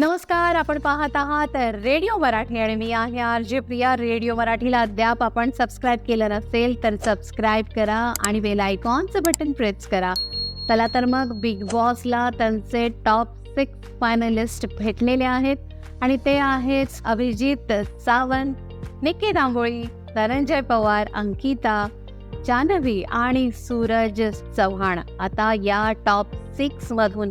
नमस्कार आपण पाहत आहात रेडिओ मराठी आणि मी आहे आर जे प्रिया. रेडिओ मराठीला अद्याप आपण सबस्क्राईब केलं नसेल तर सबस्क्राईब करा आणि बेल आयकॉनचं बटन प्रेस करा. चला तर मग बिग बॉसला त्यांचे टॉप सिक्स फायनलिस्ट भेटलेले आहेत आणि ते आहेत अभिजित सावंत निकी दांबोळी धनंजय पवार अंकिता जान्हवी आणि सूरज चव्हाण. आता या टॉप सिक्समधून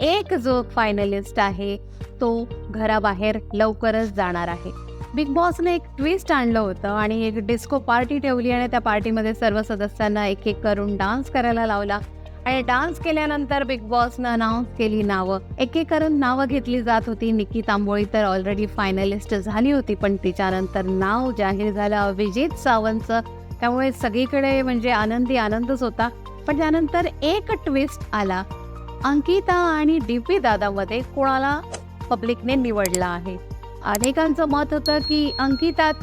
एक जो फायनलिस्ट आहे तो घराबाहेर लवकरच जाणार आहे. बिग बॉसने एक ट्विस्ट आणलं होतं आणि एक डिस्को पार्टी ठेवली आणि त्या पार्टीमध्ये सर्व सदस्यांना एक एक करून डान्स करायला लावला. आणि डान्स केल्यानंतर बिग बॉसनं अनाऊन्स केली नावं. एक एक करून नावं घेतली जात होती. निकी तांबोळी तर ऑलरेडी फायनलिस्ट झाली होती पण तिच्यानंतर नाव जाहीर झालं अभिजित सावंतचं. त्यामुळे सगळीकडे म्हणजे आनंदी आनंदच होता. पण त्यानंतर एक ट्विस्ट आला. अंकिता आणि डी पी दादामध्ये कोणाला पब्लिकने निवडला आहे? अनेकांचं मत होतं की अंकितात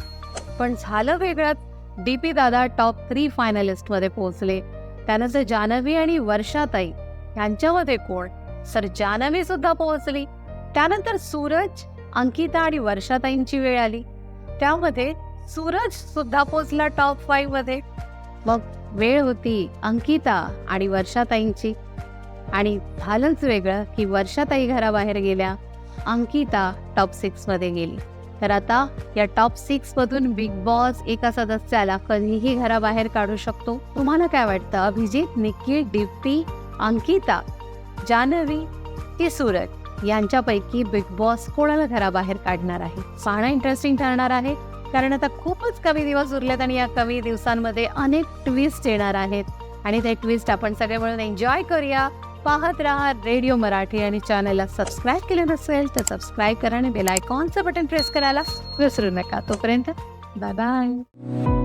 पण झालं वेगळंच. डी पी दादा टॉप थ्री फायनलिस्टमध्ये पोहोचले. त्यानंतर जानवी आणि वर्षाताई यांच्यामध्ये कोण? सर जानवी सुद्धा पोहोचली. त्यानंतर सूरज अंकिता आणि वर्षाताईंची वेळ आली. त्यामध्ये सूरज सुद्धा पोहोचला टॉप फाईव्हमध्ये. मग वेळ होती अंकिता आणि वर्षाताईंची. आणि झालंच वेगळं की वर्षाताई घराबाहेर गेल्या अंकिता टॉप सिक्समध्ये गेली. तर आता या टॉप सिक्समधून बिग बॉस एका सदस्याला कधीही घराबाहेर काढू शकतो. तुम्हाला काय वाटतं? अभिजित निकी डिप्टी अंकिता जान्हवी की सूरज यांच्यापैकी बिग बॉस कोणाला घराबाहेर काढणार आहे? पाहणं इंटरेस्टिंग ठरणार आहे कारण आता खूपच कमी दिवस उरलेत आणि या कमी दिवसांमध्ये अनेक ट्विस्ट येणार आहेत. आणि ते ट्विस्ट आपण सगळे मिळून एन्जॉय करूया. पाहत राहा रेडिओ मराठी आणि चॅनलला सबस्क्राईब केलं नसेल तर सबस्क्राईब करा आणि बेल आयकॉनचं बटन प्रेस करायला विसरू नका. तोपर्यंत बाय बाय